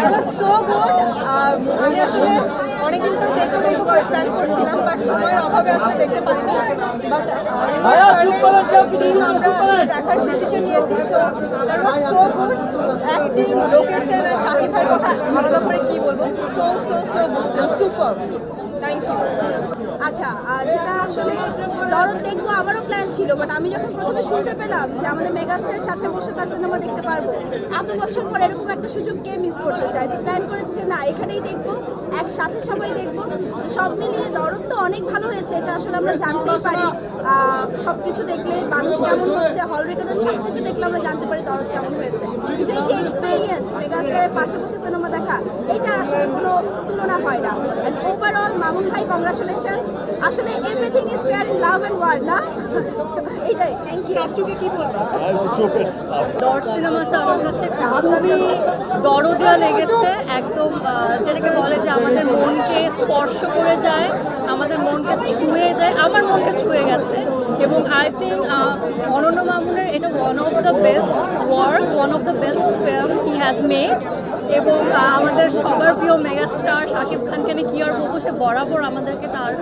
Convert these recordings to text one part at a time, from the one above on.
Good আমি আসলে অনেকদিন ধরে দেখব দেখব করে প্ল্যান করছিলাম বাট সময়ের অভাবে আসলে দেখতে পারিনি। বাট আমরা আসলে দেখার ডিসিশন নিয়েছি। তো that was so good acting location আর শাকিব ভাইয়ের কথা আলাদা করে কি বলব? So so so good super thank you আচ্ছা যেটা আসলে দরদ দেখব আমারও প্ল্যান ছিল বাট আমি যখন প্রথমে শুনতে পেলাম যে আমাদের মেগাস্টারের সাথে বসে তার সিনেমা দেখতে পারব, এত বছর পর এরকম একটা সুযোগ কে মিস করতে চায়? তো প্ল্যান করেছি যে না, এখানেই দেখব, একসাথে সবাই দেখব। তো সব মিলিয়ে দরদ তো অনেক ভালো হয়েছে, এটা আসলে আমরা জানতেই পারি। সব কিছু দেখলে মানুষ কেমন হচ্ছে হল রেকর্ড সব কিছু দেখলে আমরা জানতে পারি দরদ কেমন হয়েছে। কিন্তু এই যে এক্সপিরিয়েন্স মেগাস্টারের পাশে বসে সিনেমা দেখা, এটা আসলে কোনো তুলনা হয় না অ্যান্ড ওভারঅল মামুন ভাই কংগ্রাচুলেশনস আসলে everything is fair in love and war না? এটাই থ্যাংক ইউ চাচুকে কি বলব? সিনেমাটা আমার কাছে খুবই দরদেয়া লেগেছে একদম যেটাকে বলে যে আমাদের মনকে স্পর্শ করে যায় আমাদের মনকে ছুঁয়ে যায় আমার মনকে ছুঁয়ে গেছে। এবং আই থিঙ্ক অনন্য মামুনের এটা one of the best work one of the best film he has made এবং আমাদের সবার প্রিয় মেগাস্টার শাকিব খানকে নিয়ে কি আর বলব? সে বরাবর আমাদেরকে তার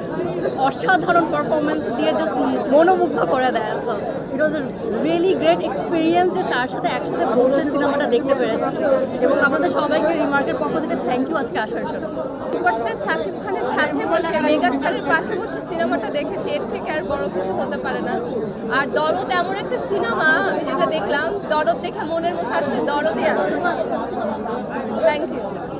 অসাধারণ পারফরমেন্স দিয়ে জাস্ট মনোমুগ্ধ করে দেয় so it was a really great experience যে তার সাথে একসাথে বসে সিনেমাটা দেখতে পেরেছি। এবং আমাদের সবাইকে রিমার্কের পক্ষ থেকে থ্যাংক ইউ আজকে আসার জন্য। সুপারস্টার শাকিব খানের সাথে বসে, মেগাস্টারের পাশে বসে সিনেমাটা দেখেছি, এর থেকে আর বড় কিছু হতে পারে না। আর দরদ এমন একটা সিনেমা, আমি যেটা দেখলাম, দরদ দেখে মনের মধ্যে আসলে দরদই আসে। Thank you